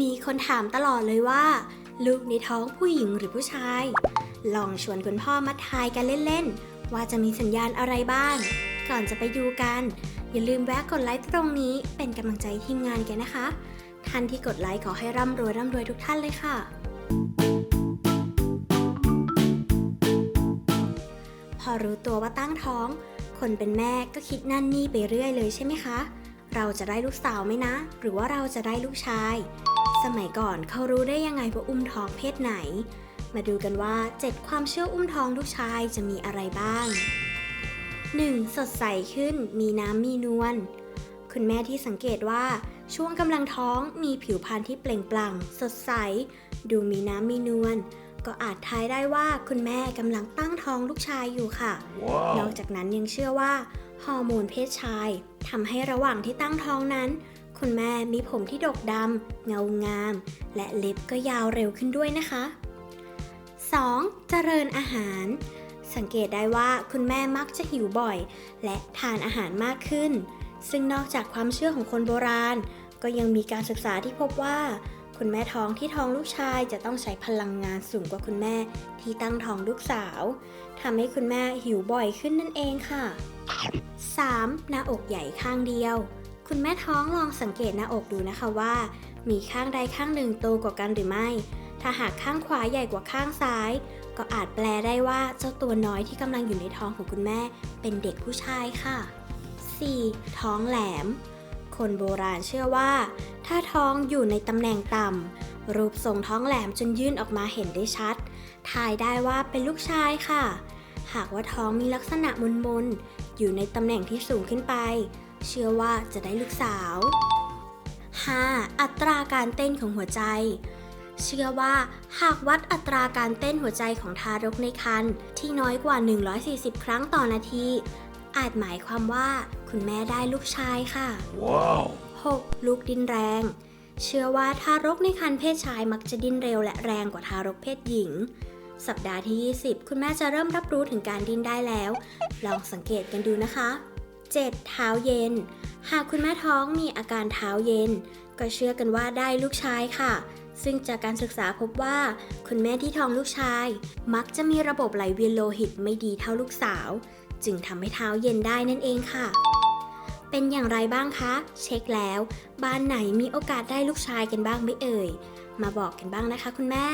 มีคนถามตลอดเลยว่า ลูกในท้องผู้หญิงหรือผู้ชาย ลองชวนคุณพ่อมาทายกันเล่น ๆ ว่าจะมีสัญญาณอะไรบ้าง ก่อนจะไปดูกัน อย่าลืมแวะกดไลค์ตรงนี้เป็นกำลังใจทีมงานกันนะคะ ท่านที่กดไลค์ขอให้ร่ำรวยร่ำรวยทุกท่านเลยค่ะ พอรู้ตัวว่าตั้งท้อง คนเป็นแม่ก็คิดนั่นนี่ไปเรื่อยเลยใช่ไหมคะเราจะได้ลูกสาวไหมนะ หรือว่าเราจะได้ลูกชาย สมัยก่อนเขารู้ได้ยังไงว่าอุ้มท้องเพศไหน มาดูกันว่า 7 ความเชื่ออุ้มท้องลูกชายจะมีอะไรบ้าง 1. สดใสขึ้น มีน้ำมีนวล คุณแม่ที่สังเกตว่าช่วงกำลังท้องมีผิวพรรณที่เปล่งปลั่ง สดใส ดูมีน้ำมีนวลก็อาจทายได้ว่าคุณแม่กำลังตั้งท้องลูกชายอยู่ค่ะนอกจากนั้นยังเชื่อว่าฮอร์โมนเพศชายทำให้ระหว่างที่ตั้งท้องนั้น คุณแม่มีผมที่ดกดำเงางาม และเล็บก็ยาวเร็วขึ้นด้วยนะคะ 2. เจริญอาหาร สังเกตได้ว่าคุณแม่มักจะหิวบ่อย และทานอาหารมากขึ้น ซึ่งนอกจากความเชื่อของคนโบราณ ก็ยังมีการศึกษาที่พบว่า คุณแม่ท้องที่ท้องลูกชายจะต้องใช้พลังงานสูงกว่าคุณแม่ที่ตั้งท้องลูกสาวทำให้คุณแม่หิวบ่อยขึ้นนั่นเองค่ะ 3. หน้าอกใหญ่ข้างเดียว คุณแม่ท้องลองสังเกตหน้าอกดูนะคะว่า มีข้างใดข้างหนึ่งโตกว่ากันหรือไม่ ถ้าหากข้างขวาใหญ่กว่าข้างซ้าย ก็อาจแปลได้ว่าเจ้าตัวน้อยที่กำลังอยู่ในท้องของคุณแม่ เป็นเด็กผู้ชายค่ะ 4. ท้องแหลม คนโบราณเชื่อว่า ถ้าท้องอยู่ในตำแหน่งต่ำรูปทรงท้องแหลมจนยื่นออกมาเห็นได้ชัดทายได้ว่าเป็นลูกชายค่ะ หากว่าท้องมีลักษณะมนๆอยู่ในตำแหน่งที่สูงขึ้นไป เชื่อว่าจะได้ลูกสาว 5. อัตราการเต้นของหัวใจ เชื่อว่าหากวัดอัตราการเต้นหัวใจของทารกในครรภ์ที่น้อยกว่า 140 ครั้งต่อนาที อาจหมายความว่าคุณแม่ได้ลูกชายค่ะ Wow. 6. ลูกดิ้นแรง เชื่อว่าทารกในครรภ์เพศชายมักจะดิ้นเร็วและแรงกว่าทารกเพศหญิง สัปดาห์ที่ 20 คุณแม่จะเริ่มรับรู้ถึงการดิ้นได้แล้ว ลองสังเกตกันดูนะคะ 7. เท้าเย็น หากคุณแม่ท้องมีอาการเท้าเย็น ก็เชื่อกันว่าได้ลูกชายค่ะ ซึ่งจากการศึกษาพบว่า คุณแม่ที่ท้องลูกชาย มักจะมีระบบไหลเวียนโลหิตไม่ดีเท่าลูกสาว จึงทำให้เท้าเย็นได้นั่นเองค่ะ เป็นอย่างไรบ้างคะ เช็คแล้ว บ้านไหนมีโอกาสได้ลูกชายกันบ้างไหม่เอ่ย มาบอกกันบ้างนะคะ คุณแม่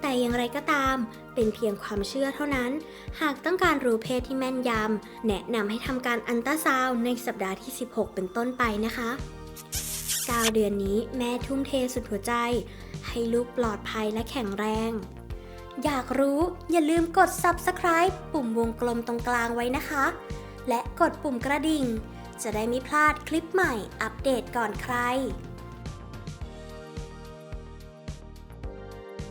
แต่อย่างไรก็ตาม เป็นเพียงความเชื่อเท่านั้น หากต้องการรู้เพศที่แม่นยำ แนะนำให้ทำการอันตราซาวในสัปดาห์ที่ 16 เป็นต้นไปนะคะ9เดือนนี้แม่ทุ่มเทสุดหัวใจ ให้ลูกปลอดภัยและแข็งแรง อยากรู้อย่าลืมกด subscribe ปุ่มวงกลมตรงกลางไว้นะคะ และกดปุ่มกระดิ่ง จะได้ไม่พลาดคลิปใหม่อัปเดตก่อนใคร